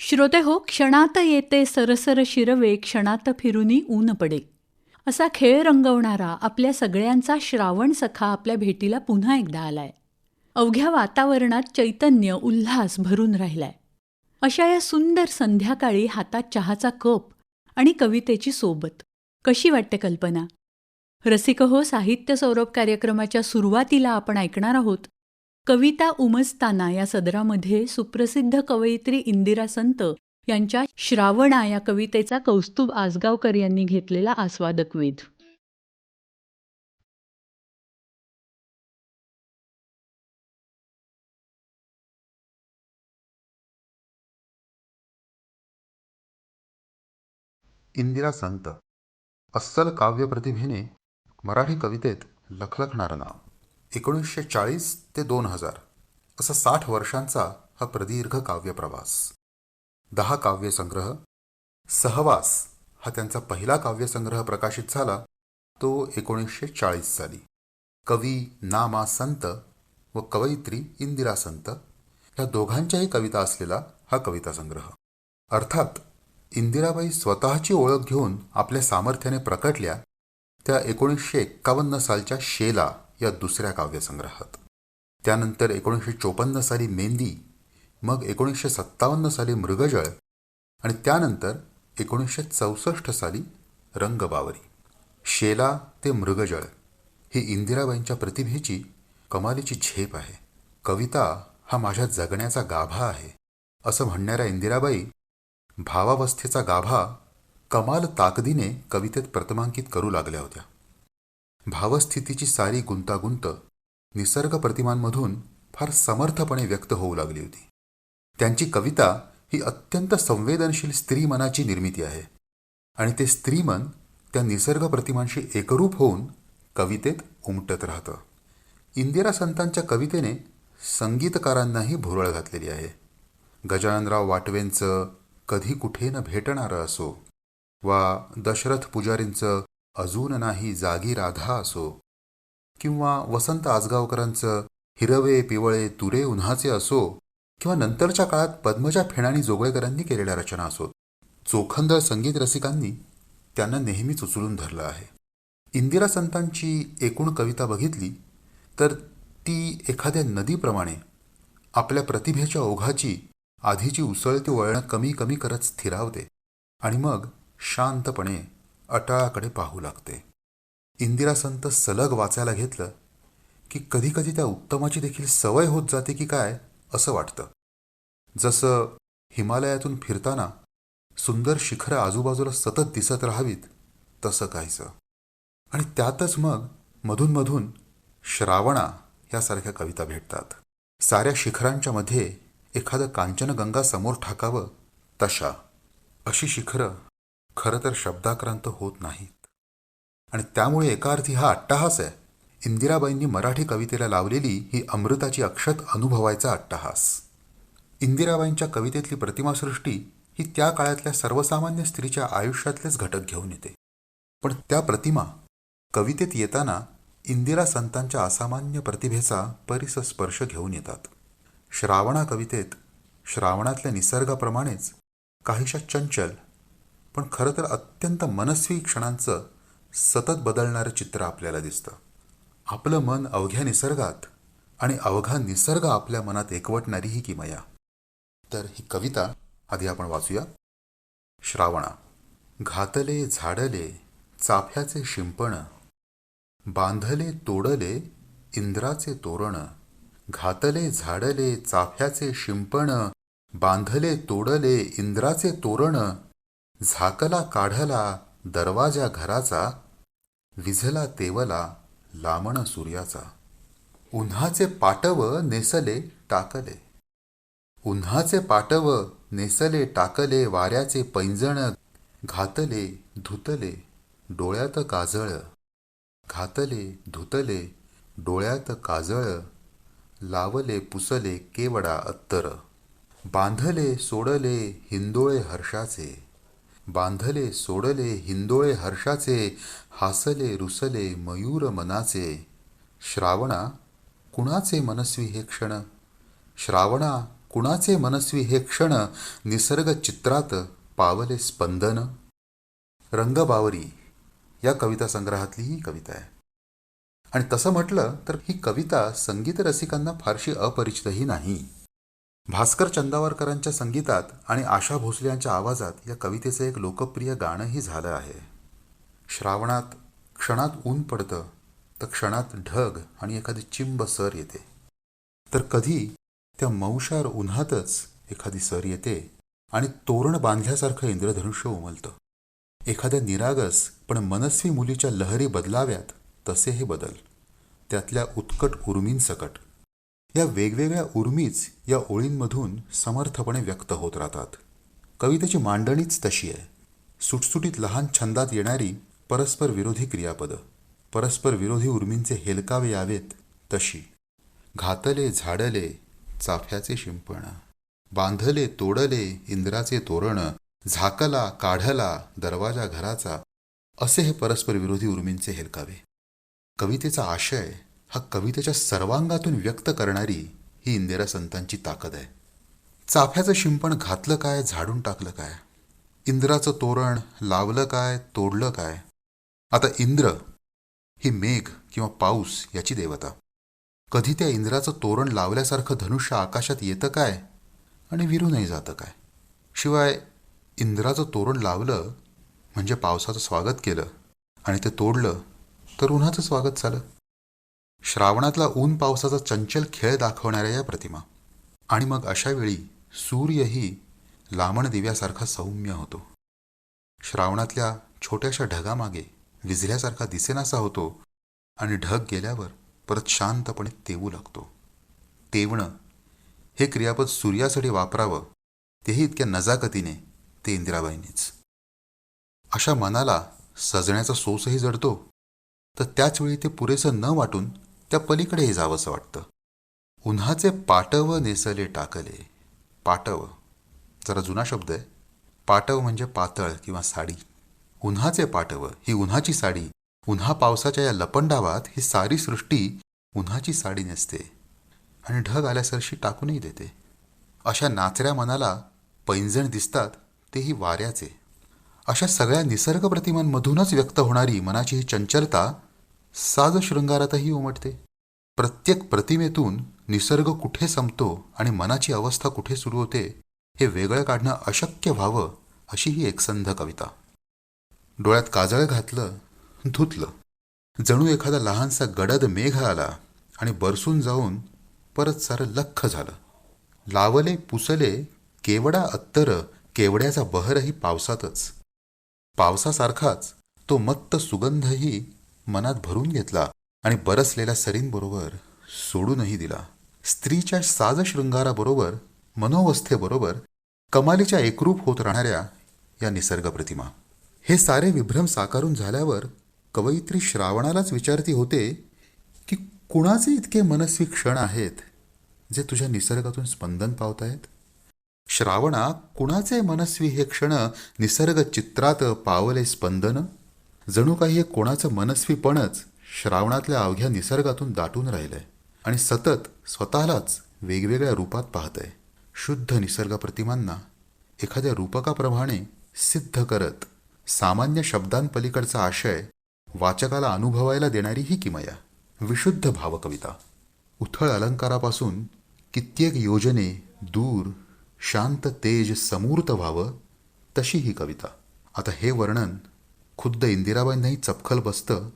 श्रोते हो क्षणात येते सरसर शिरवे क्षणात फिरुनी ऊन पडे. असा खेळ रंगवणारा आपल्या सगळ्यांचा श्रावण सखा आपल्या भेटीला पुन्हा एकदा आलाय. अवघ्या वातावरणात चैतन्य उल्हास भरून राहिलाय. अशा या सुंदर संध्याकाळी हातात चहाचा कप आणि कवितेची सोबत. कशी वाटते कल्पना? रसिक हो साहित्य सौरभ कार्यक्रमाच्या सुरुवातीला आपण ऐकणार आहोत. कविता उमजताना या सदरामध्ये सुप्रसिद्ध कवयित्री इंदिरा संत यांच्या श्रावणा या कवितेचा कौस्तुभ आसगावकर यांनी घेतलेला आस्वादक वेध. इंदिरा संत अस्सल काव्यप्रतिभेने मराठी कवितेत लखलखणारं नाव. एकोणीसशे चाळीस ते दोन हजार. असा साठ वर्षांचा हा प्रदीर्घ काव्यप्रवास. दहा काव्यसंग्रह. सहवास हा त्यांचा पहिला काव्यसंग्रह प्रकाशित झाला तो एकोणीसशे चाळीस साली. कवी नामा संत व कवयित्री इंदिरा संत ह्या दोघांच्याही कविता असलेला हा कविता संग्रह अर्थात इंदिराबाई स्वतःची ओळख घेऊन आपल्या सामर्थ्याने प्रकटल्या त्या एकोणीसशे एक्कावन्न सालच्या शेला या दुसऱ्या काव्यसंग्रहात. त्यानंतर एकोणीसशे चोपन्न साली मेंदी मग एकोणीसशे सत्तावन्न साली मृगजळ आणि त्यानंतर एकोणीसशे चौसष्ट साली रंगबावरी. शेला ते मृगजळ ही इंदिराबाईंच्या प्रतिभेची कमालीची झेप आहे. कविता हा माझ्या जगण्याचा गाभा आहे असं म्हणणाऱ्या इंदिराबाई भावावस्थेचा गाभा कमाल ताकदीने कवितेत प्रथमांकित करू लागल्या होत्या. भावस्थितीची सारी गुंतागुंत निसर्ग प्रतिमांमधून फार समर्थपणे व्यक्त होऊ लागली होती. त्यांची कविता ही अत्यंत संवेदनशील स्त्री मनाची निर्मिती आहे आणि ते स्त्रीमन त्या निसर्ग प्रतिमांशी एकरूप होऊन कवितेत उमटत राहतं. इंदिरा संतांच्या कवितेने संगीतकारांनाही भुरळ घातलेली आहे. गजाननराव वाटवेंचं कधी कुठे न भेटणारं असो वा दशरथ पुजारींचं अजून नाही जागी राधा असो. किंवा वसंत आजगावकरांचं हिरवे पिवळे तुरे उन्हाचे असो किंवा नंतरच्या काळात पद्मजा फेणाणी जोगळेकरांनी केलेल्या रचना असोत चोखंदळ संगीत रसिकांनी त्यांना नेहमीच उचलून धरलं आहे. इंदिरा संतांची एकूण कविता बघितली तर ती एखाद्या नदीप्रमाणे आपल्या प्रतिभेच्या ओघाची आधीची उसळती वळणं कमी कमी करत स्थिरावते. आणि मग शांतपणे अटाळाकडे पाहू लागते. इंदिरा संत सलग वाचायला घेतलं की कधीकधी त्या उत्तमाची देखील सवय होत जाते की काय असं वाटतं. जसं हिमालयातून फिरताना सुंदर शिखरं आजूबाजूला सतत दिसत राहावीत तसं काहीसं. आणि त्यातच मग मधूनमधून श्रावणा यासारख्या कविता भेटतात. साऱ्या शिखरांच्या मध्ये एखादं कांचनगंगा समोर ठाकावं तशा अशी शिखरं खरं तर शब्दाक्रांत होत नाहीत. आणि त्यामुळे एका अर्थी हा अट्टहास आहे. इंदिराबाईंनी मराठी कवितेला लावलेली ही अमृताची अक्षत अनुभवायचा अट्टहास. इंदिराबाईंच्या कवितेतली प्रतिमासृष्टी ही त्या काळातल्या सर्वसामान्य स्त्रीच्या आयुष्यातलेच घटक घेऊन येते. पण त्या प्रतिमा कवितेत येताना इंदिरा संतांच्या असामान्य प्रतिभेचा परिस स्पर्श घेऊन येतात. श्रावणा कवितेत श्रावणातल्या निसर्गाप्रमाणेच काहीशा चंचल पण खरं तर अत्यंत मनस्वी क्षणांचं सतत बदलणारं चित्र आपल्याला दिसतं. आपलं मन अवघ्या निसर्गात आणि अवघा निसर्ग आपल्या मनात एकवटणारी ही किमया. तर ही कविता आधी आपण वाचूया. श्रावणा घातले झाडले चाफ्याचे शिंपण बांधले तोडले इंद्राचे तोरण घातले झाडले चाफ्याचे शिंपण बांधले तोडले इंद्राचे तोरण झाकला काढला दरवाजा घराचा विझला तेवला लामण सूर्याचा. उन्हाचे पाटव नेसले टाकले. उन्हाचे पाटव नेसले टाकले वाऱ्याचे पैंजण घातले धुतले डोळ्यात काजळ घातले धुतले डोळ्यात काजळ लावले पुसले केवडा अत्तर. बांधले सोडले हिंदोळे हर्षाचे. बांधले सोडले हिंदोळे हर्षाचे हासले रुसले मयूर मनाचे. श्रावणा कुणाचे मनस्वी हे क्षण? श्रावणा कुणाचे मनस्वी हे क्षण? निसर्ग चित्रात पावले स्पंदन. रंगबावरी या कविता संग्रहातली ही कविता आहे. आणि तसं म्हटलं तर ही कविता संगीत रसिकांना फारशी अपरिचितही नाही. भास्कर चंदावरकरांच्या संगीतात आणि आशा भोसले यांच्या आवाजात या कवितेचं एक लोकप्रिय गाणंही झालं आहे. श्रावणात क्षणात ऊन पडतं तर क्षणात ढग आणि एखादी चिंब सर येते. तर कधी त्या मौशार उन्हातच एखादी सर येते आणि तोरण बांधल्यासारखं इंद्रधनुष्य उमलतं. एखाद्या निरागस पण मनस्वी मुलीच्या लहरी बदलाव्यात तसे हे बदल. त्यातल्या उत्कट उर्मींसकट या वेगवेगळ्या उर्मीच या ओळींमधून समर्थपणे व्यक्त होत राहतात. कवितेची मांडणीच तशी आहे. सुटसुटीत लहान छंदात येणारी परस्पर विरोधी क्रियापदं परस्पर विरोधी उर्मींचे हेलकावे यावेत तशी. घातले झाडले चाफ्याचे शिंपण बांधले तोडले इंद्राचे तोरण झाकला काढला दरवाजा घराचा असे हे परस्पर विरोधी उर्मींचे हेलकावे. कवितेचा आशय हा कवितेच्या सर्वांगातून व्यक्त करणारी ही इंदिरा संतांची ताकद आहे. चाफ्याचं शिंपण घातलं काय झाडून टाकलं काय? इंद्राचं तोरण लावलं काय तोडलं काय? आता इंद्र ही मेघ किंवा पाऊस याची देवता. कधी त्या इंद्राचं तोरण लावल्यासारखं धनुष्य आकाशात येतं काय आणि विरूनही जातं काय? शिवाय इंद्राचं तोरण लावलं म्हणजे पावसाचं स्वागत केलं आणि ते तोडलं तर उन्हाचं स्वागत झालं. श्रावणातला ऊन पावसाचा चंचल खेळ दाखवणाऱ्या या प्रतिमा. आणि मग अशावेळी सूर्यही लामण दिव्यासारखा सौम्य होतो. श्रावणातल्या छोट्याशा ढगामागे विझल्यासारखा दिसेनासा होतो आणि ढग गेल्यावर परत शांतपणे तेवू लागतो. तेवणं हे क्रियापद सूर्यासाठी वापरावं तेही इतक्या नजाकतीने ते इंदिराबाईंनीच. अशा मनाला सजण्याचा सोसही जडतो तर त्याचवेळी ते पुरेसं न वाटून त्या पलीकडेही जावंसं वाटतं. उन्हाचे पाटव नेसले टाकले. पाटव. जरा जुना शब्द आहे. पाटव म्हणजे पातळ किंवा साडी. उन्हाचे पाटव ही उन्हाची साडी. उन्हा पावसाच्या या लपंडावात ही सारी सृष्टी उन्हाची साडी नेसते. आणि ढग आल्यासरशी टाकूनही देते. अशा नाचऱ्या मनाला पैंजण दिसतात तेही वाऱ्याचे. अशा सगळ्या निसर्ग प्रतिमांमधूनच व्यक्त होणारी मनाची ही चंचलता साज शृंगारातही उमटते. प्रत्येक प्रतिमेतून निसर्ग कुठे संपतो आणि मनाची अवस्था कुठे सुरू होते हे वेगळं काढणं अशक्य व्हावं अशी ही एकसंध कविता. डोळ्यात काजळ घातलं धुतलं. जणू एखादा लहानसा गडद मेघ आला आणि बरसून जाऊन परत सारं लख्ख झालं. लावले पुसले केवडा अत्तर केवड्याचा बहरही पावसातच. पावसासारखाच तो मत्त सुगंधही मनात भरून घेतला आणि बरसलेल्या सरींबरोबर सोडूनही दिला. स्त्रीच्या साजशृंगाराबरोबर मनोवस्थेबरोबर कमालीच्या एकरूप होत राहणाऱ्या या निसर्ग प्रतिमा. हे सारे विभ्रम साकारून झाल्यावर कवयित्री श्रावणालाच विचारती होते की कुणाचे इतके मनस्वी क्षण आहेत जे तुझ्या निसर्गातून स्पंदन पावत आहेत श्रावणा कुणाचे मनस्वी हे क्षण निसर्ग चित्रात पावले स्पंदन? जणू काही हे कोणाचं मनस्वीपणच श्रावणातल्या अवघ्या निसर्गातून दाटून राहिलंय. आणि सतत स्वतःलाच वेगवेगळ्या रूपात पाहतंय. शुद्ध निसर्ग प्रतिमांना एखाद्या रूपकाप्रमाणे सिद्ध करत सामान्य शब्दांपलीकडचा आशय वाचकाला अनुभवायला देणारी ही किमया. विशुद्ध भावकविता. उथळ अलंकारापासून कित्येक योजने दूर शांत तेज समूर्त व्हावं तशी ही कविता. आता हे वर्णन खुद्द इंदिराबाईंनाही चपखल बसतं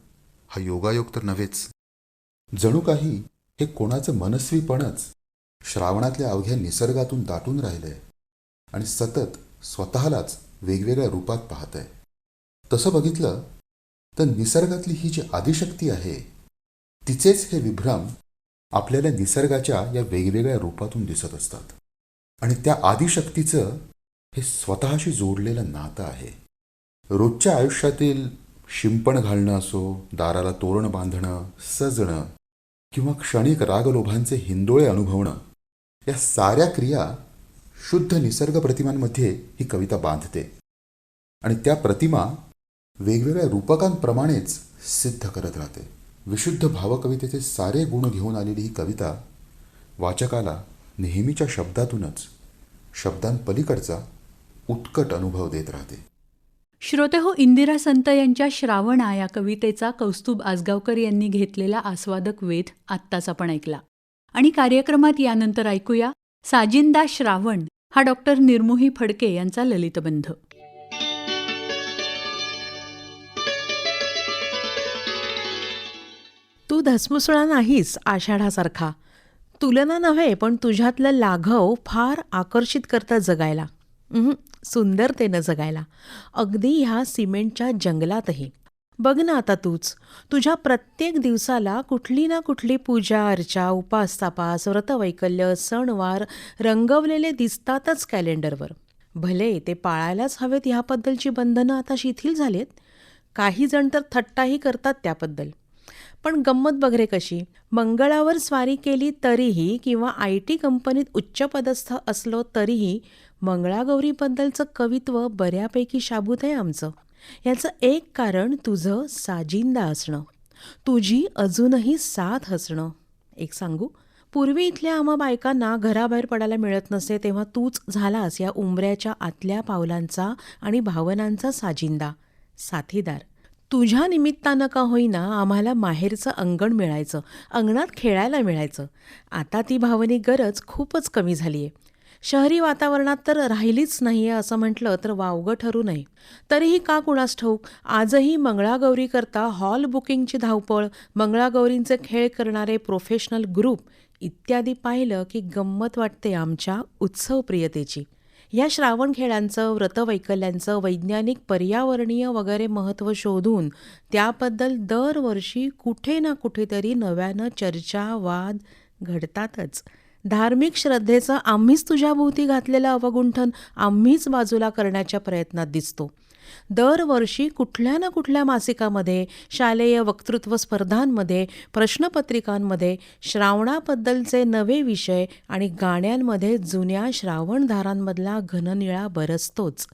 हा योगायोग तर नव्हेच. जणू काही हे कोणाचं मनस्वीपणच श्रावणातल्या अवघ्या निसर्गातून दाटून राहिलंय आणि सतत स्वतःलाच वेगवेगळ्या रूपात पाहत आहे तसं बघितलं तर निसर्गातली ही जी आदिशक्ती आहे तिचेच हे विभ्रम आपल्याला निसर्गाच्या या वेगवेगळ्या रूपातून दिसत असतात. आणि त्या आदिशक्तीचं हे स्वतःशी जोडलेलं नातं आहे. रोजच्या आयुष्यातील शिंपण घालणं असो दाराला तोरण बांधणं सजणं किंवा क्षणिक रागलोभांचे हिंदोळे अनुभवणं या साऱ्या क्रिया शुद्ध निसर्ग प्रतिमांमध्ये ही कविता बांधते. आणि त्या प्रतिमा वेगवेगळ्या रूपकांप्रमाणेच सिद्ध करत राहते. विशुद्ध भावकवितेचे सारे गुण घेऊन आलेली ही कविता वाचकाला नेहमीच्या शब्दातूनच शब्दांपलीकडचा उत्कट अनुभव देत राहते. श्रोते हो इंदिरा संत यांच्या श्रावणा या कवितेचा कौस्तुभ आसगावकर यांनी घेतलेला आस्वादक वेध आत्ताच आपण ऐकला. आणि कार्यक्रमात यानंतर ऐकूया साजिंदा श्रावण हा डॉक्टर निर्मोही फडके यांचा ललितबंध तू धसमुसळा नाहीस आषाढासारखा. तुलना नव्हे पण तुझ्यातलं लाघव फार आकर्षित करतं जगायला. सुंदरतेनं जगायला. अगदी ह्या सिमेंटच्या जंगलातही. बघ ना आता तूच. तुझ्या प्रत्येक दिवसाला कुठली ना कुठली पूजा अर्चा उपासतापास व्रतवैकल्य सणवार रंगवलेले दिसतातच कॅलेंडरवर. भले ते पाळायलाच हवेत ह्याबद्दलची बंधनं आता शिथिल झालेत. काही जण तर थट्टाही करतात त्याबद्दल. पण गंमत बघरे कशी. मंगळावर स्वारी केली तरीही किंवा आय टी कंपनीत उच्चपदस्थ असलो तरीही मंगळागौरीबद्दलचं कवित्व बऱ्यापैकी शाबूत आहे आमचं. याचं एक कारण तुझं साजिंदा असणं. तुझी अजूनही साथ असणं एक सांगू? पूर्वी इथल्या आम्हा बायकांना घराबाहेर पडायला मिळत नसे तेव्हा तूच झालास या उंबऱ्याच्या आतल्या पावलांचा आणि भावनांचा साजिंदा. साथीदार. तुझ्या निमित्तानं का होईना आम्हाला माहेरचं अंगण मिळायचं अंगणात खेळायला मिळायचं. आता ती भावनिक गरज खूपच कमी झाली आहे शहरी वातावरणात तर राहिलीच नाही आहे असं म्हटलं तर वावगं ठरू नये. तरीही का कुणास ठाऊक? आजही मंगळागौरीकरता हॉल बुकिंगची धावपळ मंगळागौरींचे खेळ करणारे प्रोफेशनल ग्रुप इत्यादी पाहिलं की गंमत वाटते आमच्या उत्सवप्रियतेची या श्रावण खेळांचं व्रतवैकल्यांचं वैज्ञानिक पर्यावरणीय वगैरे महत्त्व शोधून त्याबद्दल दरवर्षी कुठे ना कुठेतरी नव्यानं चर्चा वाद घडतातच. धार्मिक श्रद्धेचं आम्हीच तुझ्याभोवती घातलेलं अवगुंठन आम्हीच बाजूला करण्याच्या प्रयत्नात दिसतो. दरवर्षी कुठल्या ना कुठल्या मासिकामध्ये शालेय वक्तृत्व स्पर्धांमध्ये प्रश्नपत्रिकांमध्ये श्रावणाबद्दलचे नवे विषय आणि गाण्यांमध्ये जुन्या श्रावणधारांमधला घननिळा बरसतोच.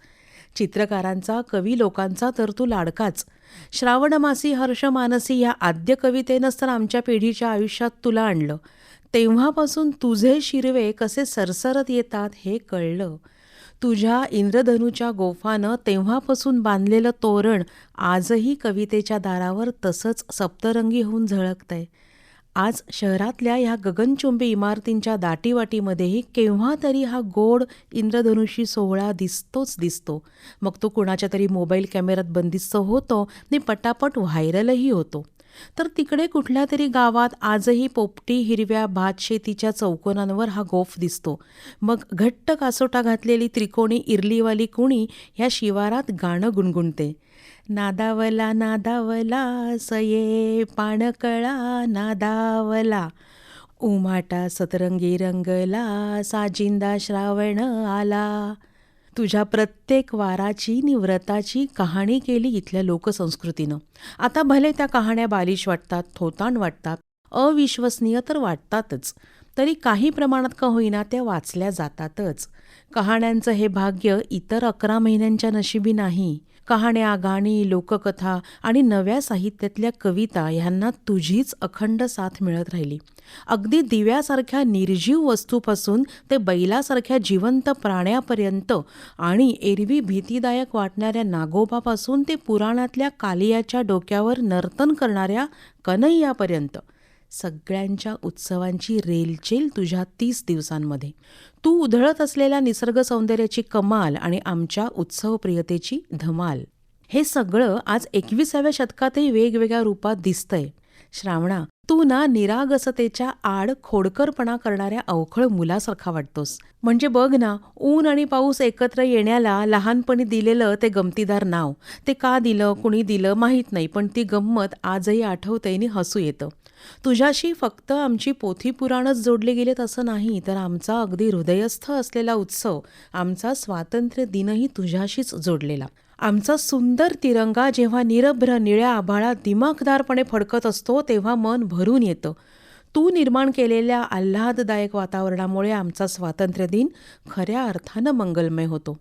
चित्रकारांचा कवी लोकांचा तर तू लाडकाच श्रावणमासी हर्ष मानसी ह्या आद्य कवितेनंच तर आमच्या पिढीच्या आयुष्यात तुला आणलं. तेव्हापासून तुझे शिरवे कसे सरसरत येतात हे कळलं. तुझ्या इंद्रधनुच्या गोफानं तेव्हापासून बांधलेलं तोरण आजही कवितेच्या दारावर तसंच सप्तरंगी होऊन झळकतंय. आज शहरातल्या ह्या गगनचुंबी इमारतींच्या दाटीवाटीमध्येही केव्हा तरी हा गोड इंद्रधनुषी सोहळा दिसतोच दिसतो. मग तो कुणाच्या तरी मोबाईल कॅमेऱ्यात बंदिस्त होतो आणि पटापट व्हायरलही होतो. तर तिकडे कुठल्या तरी गावात आजही पोपटी हिरव्या भातशेतीच्या चौकोनांवर हा गोफ दिसतो. मग घट्ट कासोटा घातलेली त्रिकोणी इरलीवाली कुणी ह्या शिवारात गाणं गुणगुणते. नादावला नादावला सये पाणकळा नादावला. उमाटा सतरंगी रंगला साजिंदा श्रावण आला. तुझ्या प्रत्येक वाराची निव्रताची कहाणी केली इथल्या लोकसंस्कृतीनं. आता भले त्या कहाण्या बालिश वाटतात थोतांड वाटतात अविश्वसनीय तर वाटतातच तरी काही प्रमाणात का होईना त्या वाचल्या जातातच. कहाण्यांचं हे भाग्य इतर अकरा महिन्यांच्या नशिबी नाही कहाण्या गाणी लोककथा आणि नव्या साहित्यातल्या कविता ह्यांना तुझीच अखंड साथ मिळत राहिली. अगदी दिव्यासारख्या निर्जीव वस्तूपासून ते बैलासारख्या जिवंत प्राण्यापर्यंत आणि एरवी भीतीदायक वाटणाऱ्या नागोबापासून ते पुराणातल्या कालियाच्या डोक्यावर नर्तन करणाऱ्या कन्हैयापर्यंत. सगळ्यांच्या उत्सवांची रेलचेल तुझ्या तीस दिवसांमध्ये. तू उधळत असलेल्या निसर्ग सौंदर्याची कमाल आणि आमच्या उत्सवप्रियतेची धमाल. हे सगळं आज एकविसाव्या शतकातही वेगवेगळ्या रूपात दिसतंय. श्रावणा तू ना निरागसतेच्या आड खोडकरपणा करणाऱ्या अवखळ मुलासारखा वाटतोस. म्हणजे बघ ना ऊन आणि पाऊस एकत्र येण्याला लहानपणी दिलेलं ते गमतीदार नाव. ते का दिलं कुणी दिलं माहीत नाही पण ती गंमत आजही आठवते आणि हसू येतं. तुझ्याशी फक्त आमची पोथी पुराणच जोडले गेलेत असं नाही तर आमचा अगदी हृदयस्थ असलेला उत्सव आमचा स्वातंत्र्य दिनही तुझ्याशीच जोडलेला. आमचा सुंदर तिरंगा जेव्हा निरभ्र निळ्या आभाळात दिमाखदारपणे फडकत असतो तेव्हा मन भरून येतं. तू निर्माण केलेल्या आल्हाददायक वातावरणामुळे आमचा स्वातंत्र्य दिन खऱ्या अर्थानं मंगलमय होतो.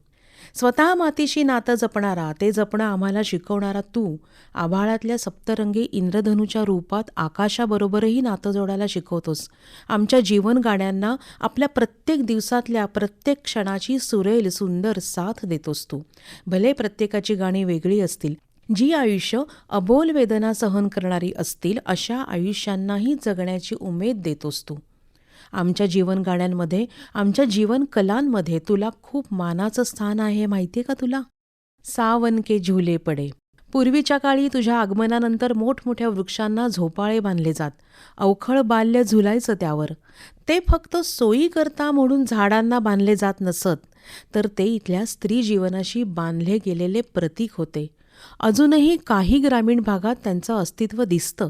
स्वतः मातीशी नातं जपणारा ते जपणं आम्हाला शिकवणारा तू आभाळातल्या सप्तरंगी इंद्रधनूच्या रूपात आकाशाबरोबरही नातं जोडायला शिकवतोस. आमच्या जीवन गाण्यांना आपल्या प्रत्येक दिवसातल्या प्रत्येक क्षणाची सुरेल सुंदर साथ देतोस तू. भले प्रत्येकाची गाणी वेगळी असतील जी आयुष्य अबोल वेदना सहन करणारी असतील अशा आयुष्यांनाही जगण्याची उमेद देतोस तू. आमच्या जीवनगाण्यांमध्ये आमच्या जीवनकलांमध्ये तुला खूप मानाचं स्थान आहे माहितीये का तुला? सावन के झुले पडे. पूर्वीच्या काळी तुझ्या आगमनानंतर मोठमोठ्या वृक्षांना झोपाळे बांधले जात. अवखळ बाल्य झुलायचं त्यावर. ते फक्त सोयीकरता म्हणून झाडांना बांधले जात नसत तर ते इथल्या स्त्री जीवनाशी बांधले गेलेले प्रतीक होते. अजूनही काही ग्रामीण भागात त्यांचं अस्तित्व दिसतं.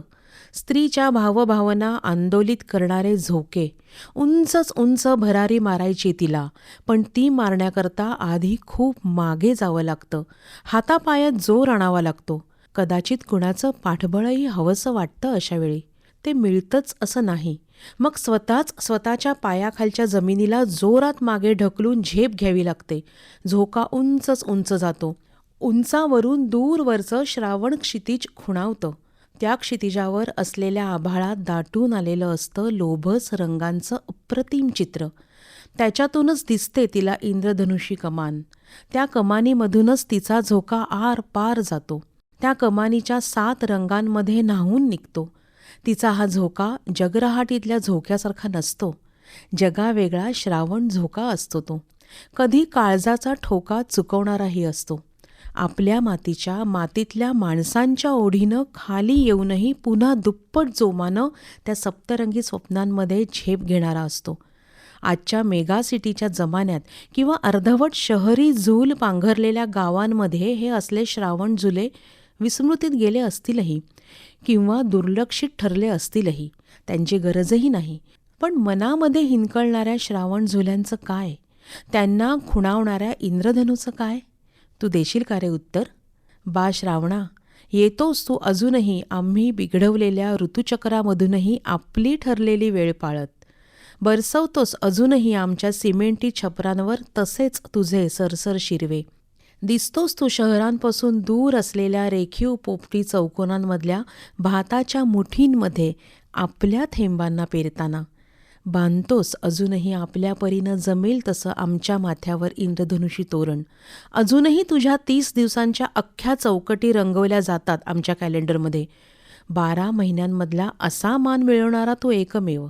स्त्रीच्या भावभावना आंदोलित करणारे झोके. उंचच उंच भरारी मारायची तिला पण ती मारण्याकरता आधी खूप मागे जावं लागतं. हातापायात जोर आणावा लागतो. कदाचित कुणाचं पाठबळही हवंसं वाटतं अशावेळी. ते मिळतंच असं नाही. मग स्वतःच स्वतःच्या पायाखालच्या जमिनीला जोरात मागे ढकलून झेप घ्यावी लागते. झोका उंचच उंच जातो. उंचावरून दूरवरचं श्रावण क्षितिज खुणावतं. त्या क्षितिजावर असलेल्या आभाळात दाटून आलेलं असतं लोभस रंगांचं अप्रतिम चित्र. त्याच्यातूनच दिसते तिला इंद्रधनुषी कमान. त्या कमानीमधूनच तिचा झोका आर पार जातो. त्या कमानीच्या सात रंगांमध्ये न्हावून निघतो. तिचा हा झोका जगरहाटीतल्या झोक्यासारखा नसतो. जगावेगळा श्रावण झोका असतो तो. कधी काळजाचा ठोका चुकवणाराही असतो. आपल्या मातीच्या मातीतल्या माणसांच्या ओढीनं खाली येऊनही पुन्हा दुप्पट जोमानं त्या सप्तरंगी स्वप्नांमध्ये झेप घेणारा असतो. आजच्या मेगा सिटीच्या जमान्यात किंवा अर्धवट शहरी झूल पांघरलेल्या गावांमध्ये हे असले श्रावण झुले विस्मृतीत गेले असतीलही किंवा दुर्लक्षित ठरले असतीलही त्यांची गरजही नाही. पण मनामध्ये हिंकळणाऱ्या श्रावण झुल्यांचं काय? त्यांना खुणावणाऱ्या इंद्रधनूचं काय? तू देशील का रे उत्तर? बा श्रावणा येतोस तू अजूनही आम्ही बिघडवलेल्या ऋतुचक्रामधूनही आपली ठरलेली वेळ पाळत. बरसवतोस अजूनही आमच्या सिमेंटी छपरांवर तसेच तुझे सरसर शिरवे. दिसतोस तू शहरांपासून दूर असलेल्या रेखीव पोपटी चौकोनांमधल्या भाताच्या मुठींमध्ये आपल्या थेंबांना पेरताना. बांधतोस अजूनही आपल्या परीनं जमेल तसं आमच्या माथ्यावर इंद्रधनुषी तोरण. अजूनही तुझ्या तीस दिवसांच्या अख्ख्या चौकटी रंगवल्या जातात आमच्या कॅलेंडरमध्ये. बारा महिन्यांमधला असा मान मिळवणारा तो एकमेव.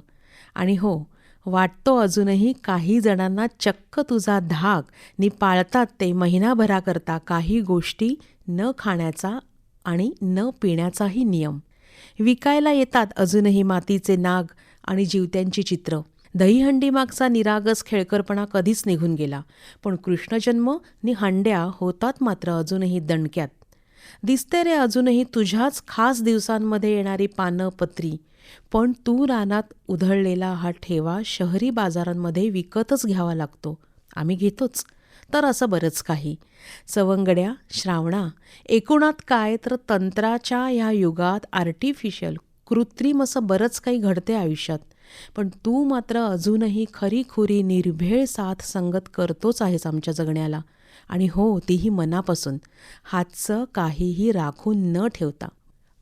आणि हो वाटतो अजूनही काही जणांना चक्क तुझा धाक नि पाळतात ते महिनाभराकरता काही गोष्टी न खाण्याचा आणि न पिण्याचाही नियम. विकायला येतात अजूनही मातीचे नाग. आणि जीवत्यांची चित्र. दहीहंडी मागचा निरागस खेळकरपणा कधीच निघून गेला. पण कृष्णजन्म नि हंड्या होतात मात्र अजूनही दणक्यात. दिसते रे अजूनही तुझ्याच खास दिवसांमध्ये येणारी पानं पत्री. पण तू रानात उधळलेला हा ठेवा शहरी बाजारांमध्ये विकतच घ्यावा लागतो. आम्ही घेतोच. तर असं बरंच काही. सवंगड्या श्रावणा एकूणात काय तर तंत्राच्या ह्या युगात आर्टिफिशियल कृत्रिम असं बरंच काही घडते आयुष्यात. पण तू मात्र अजूनही खरीखुरी निर्भेळ साथ संगत करतोच आहेस आमच्या जगण्याला. आणि हो तीही मनापासून. हातचं काहीही राखून न ठेवता.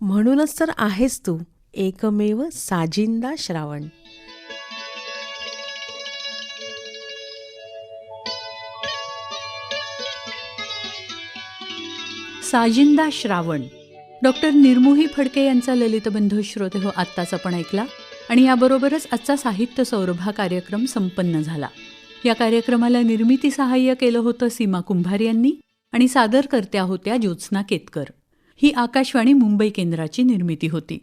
म्हणूनच तर आहेस तू एकमेव साजिंदा श्रावण. साजिंदा श्रावण. डॉक्टर निर्मोही फडके यांचा ललितबंधू श्रोते हो आत्ताच आपण ऐकला आणि याबरोबरच आजचा साहित्य सौरभ हा कार्यक्रम संपन्न झाला. या कार्यक्रमाला निर्मिती सहाय्य केलं होतं सीमा कुंभार यांनी आणि सादरकर्त्या होत्या ज्योत्स्ना केतकर. ही आकाशवाणी मुंबई केंद्राची निर्मिती होती.